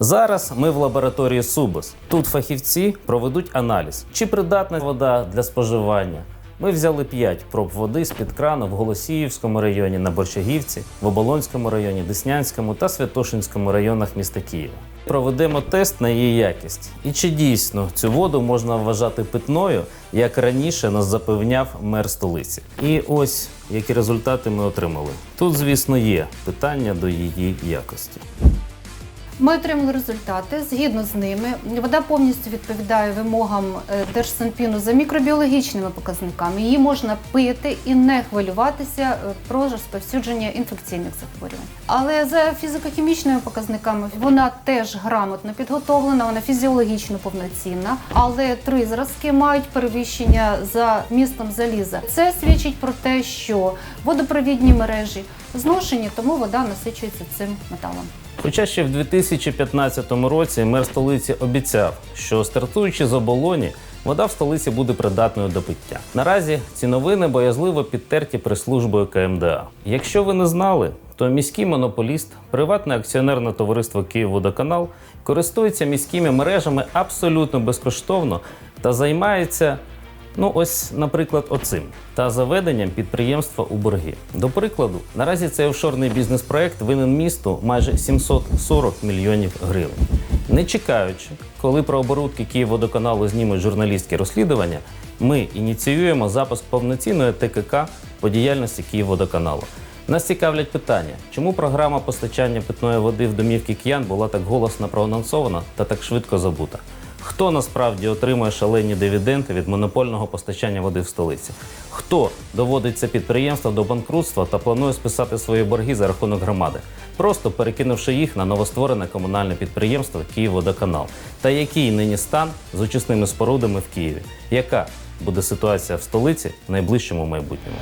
Зараз ми в лабораторії Субос. Тут фахівці проведуть аналіз, чи придатна вода для споживання. Ми взяли 5 проб води з-під крану в Голосіївському районі, на Борщагівці, в Оболонському районі, Деснянському та Святошинському районах міста Києва. Проведемо тест на її якість. І чи дійсно цю воду можна вважати питною, як раніше нас запевняв мер столиці. І ось які результати ми отримали. Тут, звісно, є питання до її якості. Ми отримали результати. Згідно з ними, вода повністю відповідає вимогам е, Держсанпіну за мікробіологічними показниками. Її можна пити і не хвилюватися е, про розповсюдження інфекційних захворювань. Але за фізико-хімічними показниками вона теж грамотно підготовлена, вона фізіологічно повноцінна. Але три зразки мають перевищення за вмістом заліза. Це свідчить про те, що водопровідні мережі зношені, тому вода насичується цим металом. Хоча ще в 2015 році мер столиці обіцяв, що стартуючи з оболоні, вода в столиці буде придатною до пиття. Наразі ці новини боязливо підтерті прес-службою КМДА. Якщо ви не знали, то міський монополіст, приватне акціонерне товариство Київводоканал користується міськими мережами абсолютно безкоштовно та займається Ну, ось, наприклад, оцим та заведенням підприємства у борги. До прикладу, наразі цей офшорний бізнес-проект винен місту майже 740 мільйонів гривень. Не чекаючи, коли про оборудки Київводоканалу знімуть журналістське розслідування, ми ініціюємо запуск повноцінної ТКК по діяльності Київводоканалу. Нас цікавлять питання, чому програма постачання питної води в домівки киян була так голосно проанонсована та так швидко забута. Хто насправді отримує шалені дивіденди від монопольного постачання води в столиці? Хто доводить це підприємство до банкрутства та планує списати свої борги за рахунок громади, просто перекинувши їх на новостворене комунальне підприємство Київводоканал? Та який нині стан з очисними спорудами в Києві? Яка буде ситуація в столиці в найближчому майбутньому?